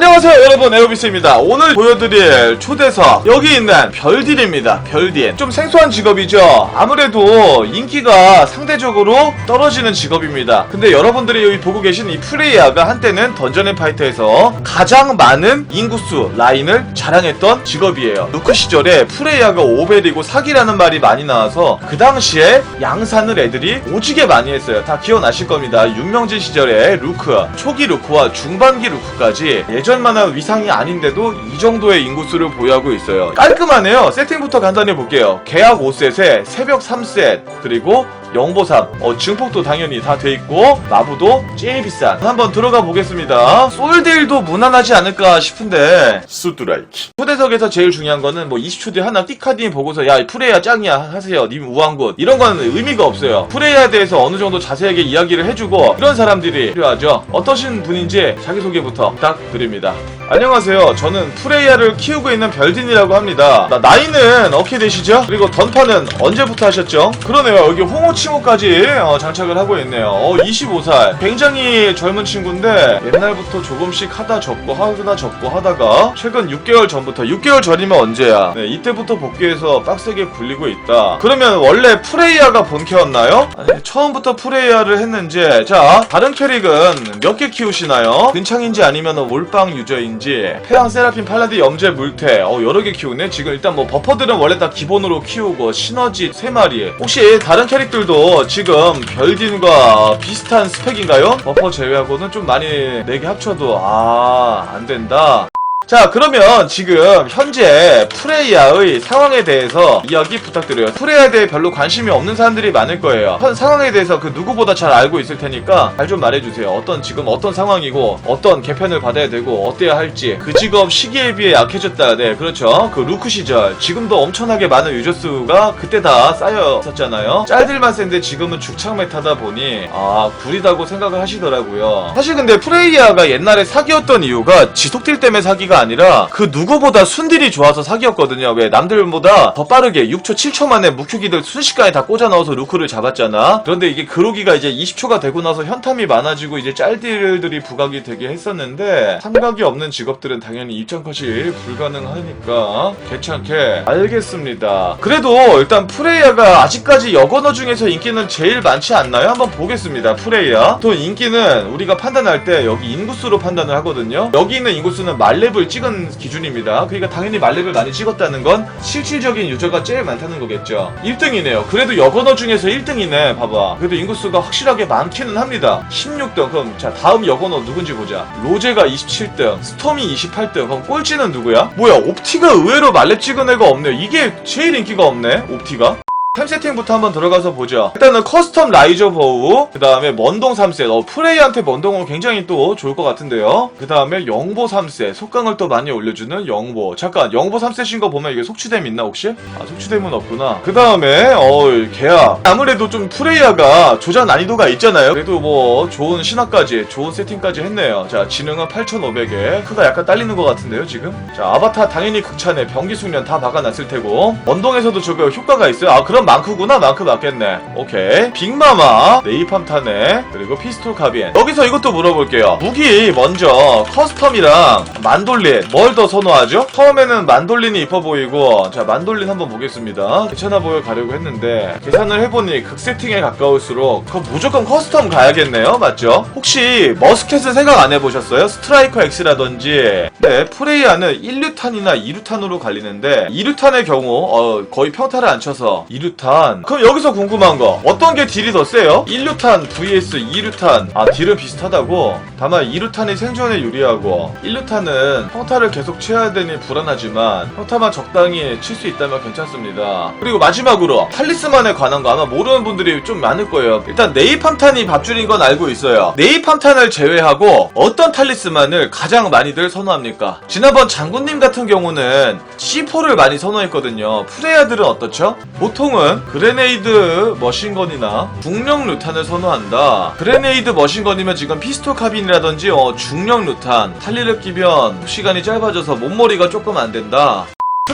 안녕하세요 여러분. 에어비스입니다. 오늘 보여드릴 초대석 여기 있는 별딜입니다. 별딜. 좀 생소한 직업이죠? 아무래도 인기가 상대적으로 떨어지는 직업입니다. 근데 여러분들이 여기 보고 계신 이 프레이야가 한때는 던전앤파이터에서 가장 많은 인구수 라인을 자랑했던 직업이에요. 루크 시절에 프레이야가 오벨이고 사기라는 말이 많이 나와서 그 당시에 양산을 애들이 오지게 많이 했어요. 다 기억나실 겁니다. 윤명진 시절에 루크 초기 루크와 중반기 루크까지 예전 만한 위상이 아닌데도 이 정도의 인구수를 보유하고 있어요. 깔끔하네요. 세팅부터 간단히 볼게요. 계약 5셋에 새벽 3셋 그리고 영보삼 어, 증폭도 당연히 다 돼 있고 마부도 제일 비싼 한번 들어가 보겠습니다. 솔딜도 무난하지 않을까 싶은데 수드라이키 초대석에서 제일 중요한 거는 뭐 20초 뒤에 하나 띠카딘 보고서 야 프레이야 짱이야 하세요 님 우왕굿 이런 건 의미가 없어요. 프레이야에 대해서 어느 정도 자세하게 이야기를 해주고 이런 사람들이 필요하죠. 어떠신 분인지 자기소개부터 부탁드립니다. 안녕하세요. 저는 프레이야를 키우고 있는 별딘이라고 합니다. 나, 나이는 어떻게 되시죠? 그리고 던파는 언제부터 하셨죠? 그러네요. 여기 홍어 치모까지 어, 장착을 하고 있네요. 어, 25살. 굉장히 젊은 친구인데 옛날부터 조금씩 하다 접고 하다 접고 하다가 최근 6개월 전부터 6개월 전이면 언제야? 네, 이때부터 복귀해서 빡세게 굴리고 있다. 그러면 원래 프레이야가 본캐였나요? 아니, 처음부터 프레이야를 했는지 자 다른 캐릭은 몇 개 키우시나요? 근창인지 아니면 몰빵 유저인지 태양 세라핀 팔라디 염제 물태 어 여러 개 키우네 지금 일단 뭐 버퍼들은 원래 다 기본으로 키우고 시너지 3마리 혹시 다른 캐릭들 도 지금 별딘과 비슷한 스펙인가요? 버퍼 제외하고는 좀 많이 4개 합쳐도 아 안된다 자 그러면 지금 현재 프레이야의 상황에 대해서 이야기 부탁드려요. 프레이야에 대해 별로 관심이 없는 사람들이 많을 거예요. 현 상황에 대해서 그 누구보다 잘 알고 있을 테니까 잘 좀 말해주세요. 어떤 지금 어떤 상황이고 어떤 개편을 받아야 되고 어때야 할지. 그 직업 시기에 비해 약해졌다. 네 그렇죠. 그 루크 시절. 지금도 엄청나게 많은 유저 수가 그때 다 쌓여 있었잖아요. 짤들만 센데 지금은 죽창 메타다 보니 아 구리다고 생각을 하시더라고요. 사실 근데 프레이야가 옛날에 사기였던 이유가 지속딜 때문에 사기 가 아니라 그 누구보다 순딜이 좋아서 사기였거든요. 왜 남들보다 더 빠르게 6초 7초 만에 무큐기들 순식간에 다 꽂아 넣어서 루크를 잡았잖아. 그런데 이게 그로기가 이제 20초가 되고 나서 현탐이 많아지고 이제 짤딜들이 부각이 되게 했었는데 삼각이 없는 직업들은 당연히 입장 컷이 불가능하니까 괜찮게 알겠습니다. 그래도 일단 프레이야가 아직까지 여건어 중에서 인기는 제일 많지 않나요? 한번 보겠습니다. 프레이야. 또 인기는 우리가 판단할 때 여기 인구수로 판단을 하거든요. 여기 있는 인구수는 말 렙을 찍은 기준입니다. 그러니까 당연히 말렙을 많이 찍었다는 건 실질적인 유저가 제일 많다는 거겠죠. 1등이네요. 그래도 여건어 중에서 1등이네. 봐봐. 그래도 인구수가 확실하게 많기는 합니다. 16등. 그럼 자 다음 여건어 누군지 보자. 로제가 27등, 스톰이 28등. 그럼 꼴찌는 누구야? 뭐야? 옵티가 의외로 말렙 찍은 애가 없네요. 이게 제일 인기가 없네. 옵티가. 템 세팅부터 한번 들어가서 보죠. 일단은 커스텀 라이저 버우, 그 다음에 먼동 3셋. 어, 프레이한테 먼동은 굉장히 또 좋을 것 같은데요. 그 다음에 영보 3셋. 속강을 또 많이 올려주는 영보. 잠깐, 영보 3셋인 거 보면 이게 속취됨 있나 혹시? 아, 속취됨은 없구나. 그 다음에, 어, 계약. 아무래도 좀 프레이야가 조작 난이도가 있잖아요. 그래도 뭐, 좋은 신화까지, 좋은 세팅까지 했네요. 자, 지능은 8,500에. 크가 약간 딸리는 것 같은데요, 지금? 자, 아바타 당연히 극찬에 병기 숙련 다 박아놨을 테고. 먼동에서도 저거 효과가 있어요. 아, 그럼 망크구나 망크 맞겠네. 오케이. 빅마마 네이팜 타네 그리고 피스톨 카빈 여기서 이것도 물어볼게요. 무기 먼저 커스텀이랑 만돌린 뭘 더 선호하죠? 처음에는 만돌린이 이뻐 보이고 자 만돌린 한번 보겠습니다. 괜찮아 보여 가려고 했는데. 계산을 해보니 극 세팅에 가까울수록 그럼 무조건 커스텀 가야겠네요. 맞죠? 혹시 머스켓은 생각 안 해보셨어요? 스트라이커 X라든지. 네 프레이아는 1류탄이나 2류탄으로 갈리는데 2류탄의 경우 어, 거의 평타를 안 쳐서 2류 탄 그럼 여기서 궁금한 거 어떤 게 딜이 더 세요? 1류탄 vs 2류탄 아 딜은 비슷하다고? 다만 2류탄이 생존에 유리하고 1류탄은 평타를 계속 쳐야 되니 불안하지만 평타만 적당히 칠 수 있다면 괜찮습니다 그리고 마지막으로 탈리스만에 관한 거 아마 모르는 분들이 좀 많을 거예요 일단 네이팜탄이 밥줄인 건 알고 있어요 네이팜탄을 제외하고 어떤 탈리스만을 가장 많이들 선호합니까? 지난번 장군님 같은 경우는 C4를 많이 선호했거든요 프레야들은 어떻죠? 보통은 그레네이드 머신건이나 중력 루탄을 선호한다. 그레네이드 머신건이면 지금 피스톨 카빈이라든지 어, 중력 루탄, 탈리를 끼면 시간이 짧아져서 몸머리가 조금 안 된다.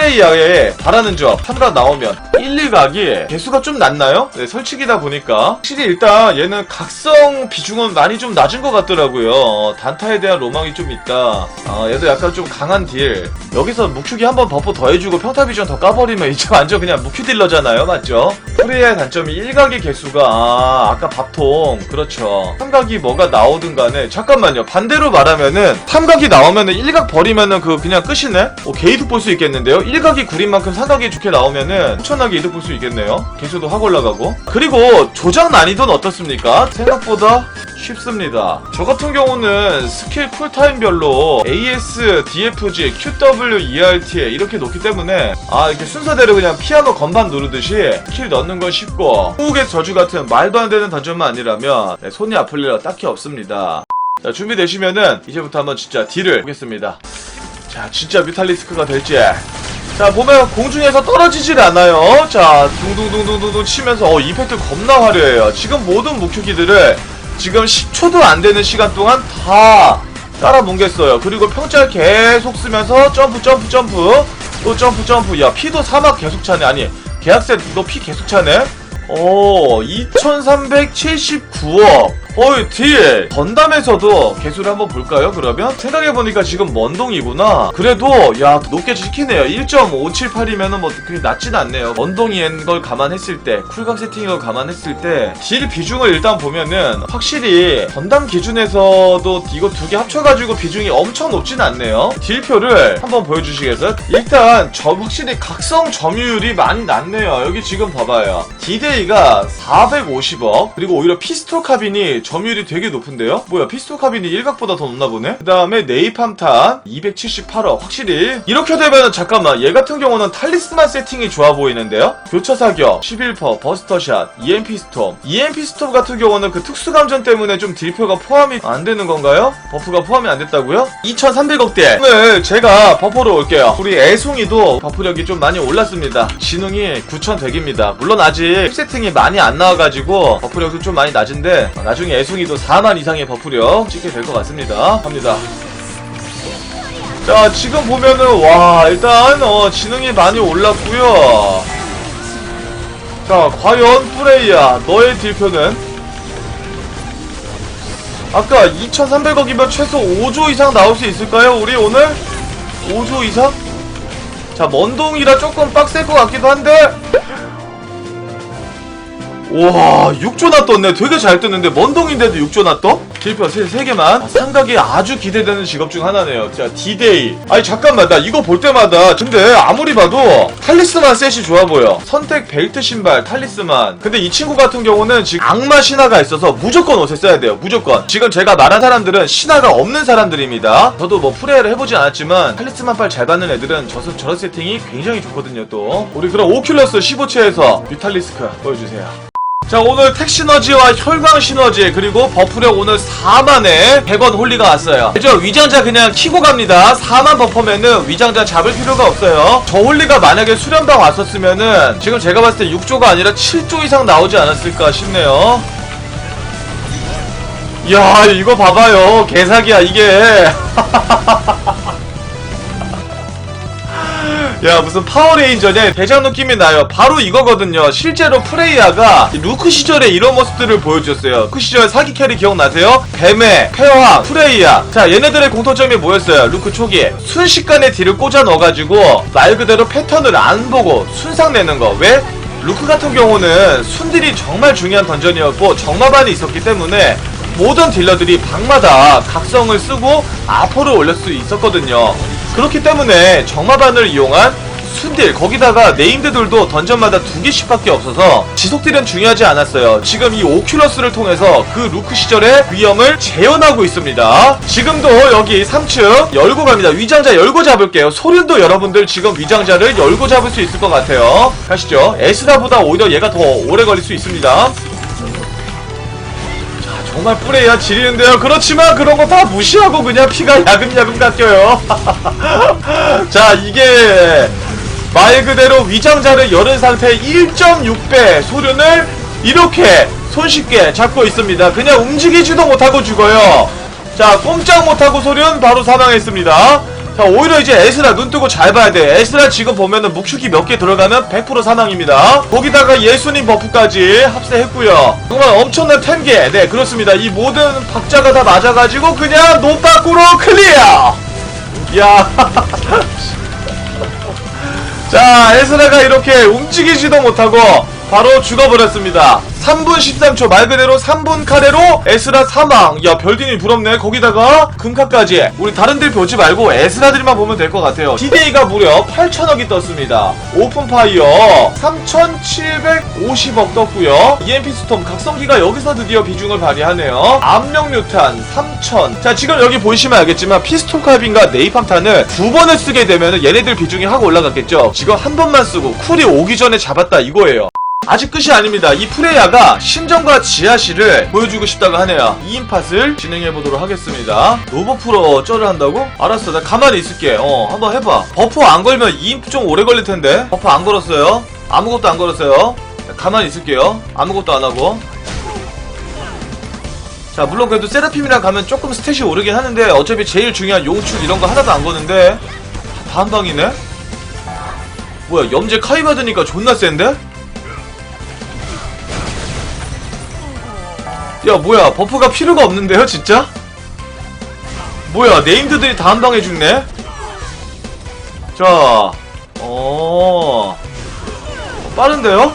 프레이야에 바라는 점 탐각 나오면 1, 2각이 개수가 좀 낮나요? 네, 설치기다 보니까 확실히 일단 얘는 각성 비중은 많이 좀 낮은 것 같더라고요. 어, 단타에 대한 로망이 좀 있다. 아, 얘도 약간 좀 강한 딜. 여기서 묵큐기 한번 버프 더 해주고 평타 비중 더 까버리면 이제 완전 그냥 묵큐 딜러잖아요. 맞죠? 프레이야의 단점이 1각의 개수가 아, 아까 밥통 그렇죠. 3각이 뭐가 나오든 간에 잠깐만요. 반대로 말하면은 3각이 나오면은 1각 버리면은 그 그냥 끝이네? 어, 게이득 볼 수 있겠는데요? 1각이 구린 만큼 3각이 좋게 나오면은 엄청나게 이득 볼 수 있겠네요. 개수도 확 올라가고. 그리고 조작 난이도는 어떻습니까? 생각보다 쉽습니다. 저 같은 경우는 스킬 쿨타임별로 AS, DFG, QW, ERT 이렇게 놓기 때문에 아 이렇게 순서대로 그냥 피아노 건반 누르듯이 스킬 넣는 건 쉽고 후국의 저주 같은 말도 안 되는 던전만 아니라면 네, 손이 아플 일 딱히 없습니다. 자 준비되시면은 이제부터 한번 진짜 딜을 보겠습니다. 자 진짜 뮤탈리스크가 될지 자 보면 공중에서 떨어지질 않아요. 자 둥둥둥둥둥 치면서 어 이펙트 겁나 화려해요. 지금 모든 목표기들을 지금 10초도 안 되는 시간 동안 다 따라 뭉갰어요. 그리고 평짤 계속 쓰면서 점프 점프 점프. 또 점프 점프. 야 피도 사막 계속 차네. 아니 계약세 너 피 계속 차네? 오 2379억 어이 딜 건담에서도 개수를 한번 볼까요? 그러면 생각해보니까 지금 먼동이구나. 그래도 야 높게 지키네요. 1.578이면은 뭐 그렇게 낮진 않네요. 먼동이인 걸 감안했을 때 쿨각 세팅인 걸 감안했을 때 딜 비중을 일단 보면은 확실히 건담 기준에서도 이거 두 개 합쳐가지고 비중이 엄청 높진 않네요. 딜표를 한번 보여주시겠어요? 일단 저 확실히 각성 점유율이 많이 낮네요. 여기 지금 봐봐요. 디데이가 450억. 그리고 오히려 피스톨 카빈이 점유율이 되게 높은데요? 뭐야 피스톨 카빈이 1각보다 더 높나 보네? 그 다음에 네이팜탄 278억 확실히 이렇게 되면 잠깐만 얘 같은 경우는 탈리스만 세팅이 좋아 보이는데요? 교차 사격 11퍼 버스터샷 EMP 스톰 EMP 스톰 같은 경우는 그 특수 감전 때문에 좀 딜표가 포함이 안 되는 건가요? 버프가 포함이 안 됐다고요? 2300억대 오늘 제가 버프로 올게요 우리 애송이도 버프력이 좀 많이 올랐습니다 진흥이 9100입니다 물론 아직 세팅이 많이 안 나와가지고 버프력도 좀 많이 낮은데 어, 나중에 애송이도 4만 이상의 버프력 찍게 될 것 같습니다. 갑니다. 자 지금 보면은 와 일단 어 지능이 많이 올랐고요. 자 과연 프레이야 너의 딜표는? 아까 2300억이면 최소 5조 이상 나올 수 있을까요? 우리 오늘 5조 이상? 자 먼동이라 조금 빡셀 것 같기도 한데 와 6조나 떴네. 되게 잘 떴는데 먼동인데도 6조나 떠? 딜표 3개만? 상각이 아주 기대되는 직업 중 하나네요. 자 디데이 아니 잠깐만. 나 이거 볼 때마다 근데 아무리 봐도 탈리스만 셋이 좋아 보여. 선택 벨트 신발 탈리스만. 근데 이 친구 같은 경우는 지금 악마 신화가 있어서 무조건 옷에 써야 돼요. 무조건. 지금 제가 말한 사람들은 신화가 없는 사람들입니다. 저도 뭐 프레이를 해보진 않았지만 탈리스만 빨 잘 받는 애들은 저, 저런 세팅이 굉장히 좋거든요 또. 우리 그럼 오큘러스 15체에서 뮤탈리스크 보여주세요 자 오늘 택 시너지와 혈광 시너지 그리고 버프력 오늘 4만에 100원 홀리가 왔어요. 그죠? 위장자 그냥 키고 갑니다. 4만 버퍼면은 위장자 잡을 필요가 없어요. 저 홀리가 만약에 수련방 왔었으면은 지금 제가 봤을 때 6조가 아니라 7조 이상 나오지 않았을까 싶네요. 야 이거 봐봐요. 개사기야 이게 야 무슨 파워레인저냐? 대장 느낌이 나요. 바로 이거거든요. 실제로 프레이야가 루크 시절에 이런 모습들을 보여줬어요. 그 시절 사기 캐리 기억나세요? 뱀의 폐왕 프레이야 자 얘네들의 공통점이 뭐였어요? 루크 초기 순식간에 딜을 꽂아 넣어가지고 말 그대로 패턴을 안 보고 순삭 내는 거. 왜? 루크 같은 경우는 순딜이 정말 중요한 던전이었고 정마반이 있었기 때문에 모든 딜러들이 방마다 각성을 쓰고 아포를 올릴 수 있었거든요. 그렇기 때문에 정마반을 이용한 순딜 거기다가 네임드들도 던전마다 두 개씩밖에 없어서 지속딜은 중요하지 않았어요. 지금 이 오큘러스를 통해서 그 루크 시절의 위험을 재현하고 있습니다. 지금도 여기 3층 열고 갑니다. 위장자 열고 잡을게요. 소륜도 여러분들 지금 위장자를 열고 잡을 수 있을 것 같아요. 가시죠. 에스라보다 오히려 얘가 더 오래 걸릴 수 있습니다. 정말 뿌레야 지리는데요. 그렇지만 그런 거 다 무시하고 그냥 피가 야금야금 깎여요. 자, 이게 말 그대로 위장자를 열은 상태 1.6배 소륜을 이렇게 손쉽게 잡고 있습니다. 그냥 움직이지도 못하고 죽어요. 자, 꼼짝 못하고 소륜 바로 사망했습니다. 자 오히려 이제 에스라 눈 뜨고 잘 봐야 돼. 에스라 지금 보면은 묵축이 몇 개 들어가면 100% 사망입니다. 거기다가 예수님 버프까지 합세했고요. 정말 엄청난 템계. 네 그렇습니다. 이 모든 박자가 다 맞아가지고 그냥 노 밖으로 클리어! 야. 자, 에스라가 이렇게 움직이지도 못하고 바로 죽어버렸습니다. 3분 13초 말 그대로 3분 카레로 에스라 사망. 야, 별딩이 부럽네. 거기다가 금카까지. 우리 다른들 보지 말고 에스라들만 보면 될 것 같아요. 디데이가 무려 8천억이 떴습니다. 오픈파이어 3,750억 떴고요. EMP 스톰 각성기가 여기서 드디어 비중을 발휘하네요. 압력 뮤탄 3,000. 자, 지금 여기 보시면 알겠지만 피스톤 칼빈과 네이팜탄을 두 번을 쓰게 되면 얘네들 비중이 확 올라갔겠죠. 지금 한 번만 쓰고 쿨이 오기 전에 잡았다 이거예요. 아직 끝이 아닙니다. 이 프레야가 신전과 지하실을 보여주고 싶다고 하네요. 2인 팟을 진행해보도록 하겠습니다. 노버프로 쩔을 한다고? 알았어. 나 가만히 있을게. 어, 한번 해봐. 버프 안 걸면 2인프 좀 오래 걸릴 텐데. 버프 안 걸었어요. 아무것도 안 걸었어요. 자, 가만히 있을게요. 아무것도 안 하고. 자, 물론 그래도 세라핌이랑 가면 조금 스탯이 오르긴 하는데 어차피 제일 중요한 용출 이런 거 하나도 안 거는데 다 한 방이네? 뭐야, 염제 카이 받으니까 존나 센데? 야 뭐야 버프가 필요가 없는데요 진짜? 뭐야 네임드들이 다 한 방에 죽네? 자, 어, 빠른데요?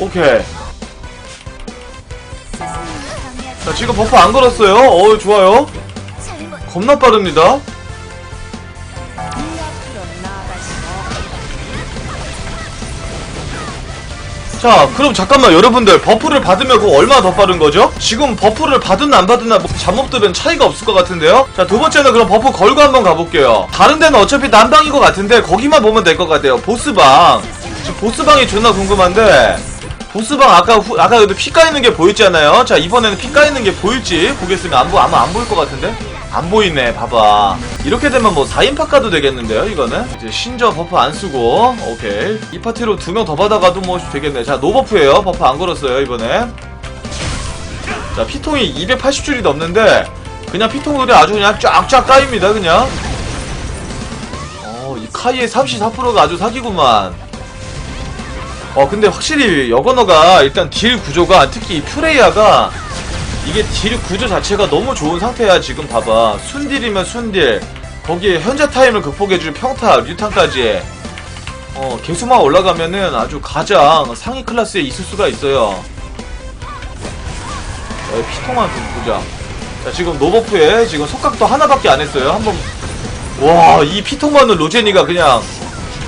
오케이. 자 지금 버프 안 걸었어요. 어 좋아요. 겁나 빠릅니다. 자, 그럼 잠깐만 여러분들 버프를 받으면 그거 얼마나 더 빠른 거죠? 지금 버프를 받든 안 받든 뭐 잠업들은 차이가 없을 것 같은데요? 자, 두 번째는 그럼 버프 걸고 한번 가볼게요. 다른 데는 어차피 난방인 것 같은데 거기만 보면 될 것 같아요. 보스방. 지금 보스방이 존나 궁금한데 보스방 아까 후, 아까 그래도 피 까이는 게 보였잖아요. 자, 이번에는 피 까이는 게 보일지 보겠으면 안 보, 아마 안 보일 것 같은데? 안 보이네, 봐봐. 이렇게 되면 뭐 4인팟 가도 되겠는데요, 이거는? 이제 신저 버프 안 쓰고, 오케이. 이 파티로 두 명 더 받아가도 뭐 되겠네. 자, 노버프에요. 버프 안 걸었어요, 이번에. 자, 피통이 280줄이 넘는데, 그냥 피통들이 아주 그냥 쫙쫙 까입니다, 그냥. 어, 이 카이의 34%가 아주 사기구만. 어, 근데 확실히 여건어가 일단 딜 구조가, 특히 이 퓨레이아가 이게 딜 구조 자체가 너무 좋은 상태야 지금 봐봐. 순딜이면 순딜. 거기에 현재 타임을 극복해줄 평타 류탄까지. 어 개수만 올라가면은 아주 가장 상위 클래스에 있을 수가 있어요. 어, 피통만 좀 보자. 자 지금 노버프에 지금 속각도 하나밖에 안 했어요. 한번 와 이 피통만은 로제니가 그냥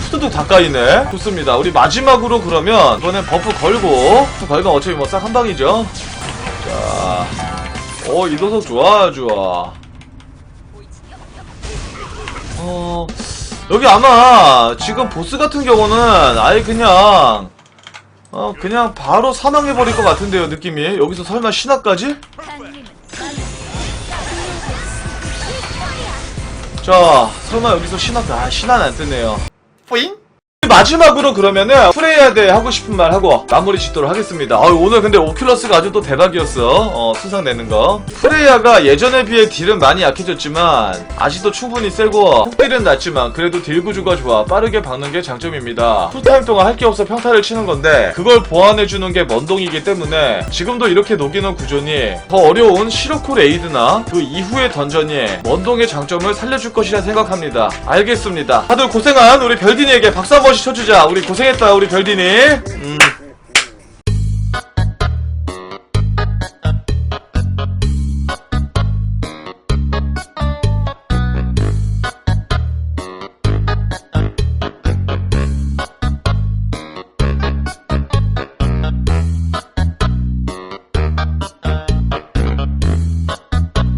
후두둑 다 까이네. 좋습니다. 우리 마지막으로 그러면 이번엔 버프 걸고 버프 걸면 어차피 뭐 싹 한 방이죠 자, 어, 이 녀석 좋아, 좋아. 어, 여기 아마 지금 보스 같은 경우는 아예 그냥, 어, 그냥 바로 사망해버릴 것 같은데요, 느낌이. 여기서 설마 신화까지? 자, 설마 여기서 신화, 아, 신화는 안 뜨네요. 뿌잉? 마지막으로 그러면은 프레이아대 하고 싶은 말 하고 마무리 짓도록 하겠습니다. 아 오늘 근데 오큘러스가 아주 또 대박이었어. 어, 수상 내는 거. 프레이아가 예전에 비해 딜은 많이 약해졌지만 아직도 충분히 세고 훅딜은 낮지만 그래도 딜 구조가 좋아. 빠르게 박는 게 장점입니다. 풀타임 동안 할 게 없어 평타를 치는 건데 그걸 보완해주는 게 먼동이기 때문에 지금도 이렇게 녹이는 구조니 더 어려운 시로코 레이드나 그 이후의 던전이 먼동의 장점을 살려줄 것이라 생각합니다. 알겠습니다. 다들 고생한 우리 별디니에게 박수 한번 씩 쳐주자. 우리 고생했다 우리 별디니. 음.